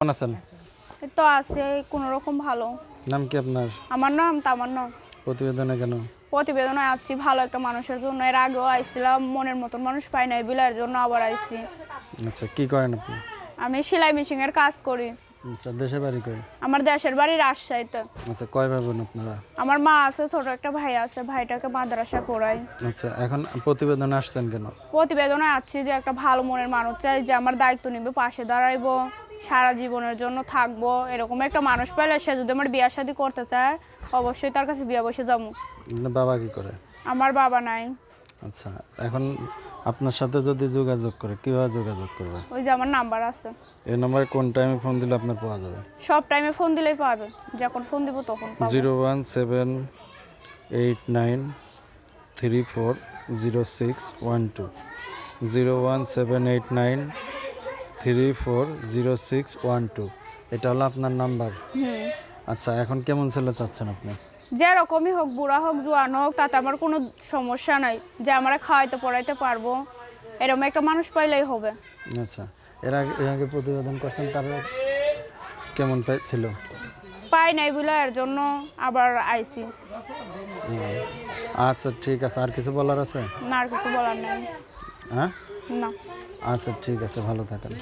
কেমন আছেন? তো আছে কোন রকম ভালো। নাম কি আপনার? আমার নাম তামান্না। প্রতিবেদনে কেন? প্রতিবেদনে আসছি ভালো একটা মানুষের জন্য। এর আগেও আইছিলাম মনের মতন মানুষ পাই নাই বিলার জন্য আবার আইছি। আচ্ছা কি করেন আপনি? আমি সেলাই মেশিনের কাজ করি। আচ্ছা দেশে বাড়ি কই? আমার দেশের বাড়ি রাজশাহীতে। আচ্ছা কয় ভাই বোন আপনারা? আমার মা আছে ছোট একটা ভাই আছে ভাইটাকে মাদ্রাসা পড়াই আচ্ছা এখন প্রতিবেদনে আসছেন কেন? প্রতিবেদনায় আছি যে একটা ভালো মনের মানুষ চাই যে আমার দায়িত্ব নিবে পাশে দাঁড়াইবো সারা জীবনের জন্য থাকব এরকম একটা মানুষ পাইলে সে যদি আমার বিয়া শাদি করতে চায় অবশ্যই তার কাছে বিয়া বসে যাব। বাবা কি করে? আমার বাবা নাই। আচ্ছা এখন আপনার সাথে যদি যোগাযোগ করে কীভাবে যোগাযোগ করবে? ওই যে আমার নাম্বার আছে। এই নম্বরে কোন টাইমে ফোন দিলে আপনার পাওয়া যাবে? সব টাইমে ফোন দিলেই পাবে যখন ফোন দিব তখন। Zero one seven eight nine three four zero six one two. Zero one seven eight nine three four zero six one two. এটা হলো আপনার নাম্বার। আচ্ছা এখন কেমন ছেলে চাচ্ছেন আপনি? যেরকমই হোক বুড়া হোক জোয়ান হোক তাতে আমার কোনো সমস্যা নাই। যে আমরা খাওয়াইতে পড়াইতে পারব এরকম একটা মানুষ পাইলেই হবে। আচ্ছা এর আগে এর আগে প্রতিবেদন করছেন তারা কেমন ছিল? পাই নাই বলে এর জন্য আবার আইছি। আচ্ছা ঠিক আছে আর কিছু বলার আছে? না আর কিছু বলার নাই। হ্যাঁ? না। আচ্ছা ঠিক আছে ভালো থাকেন।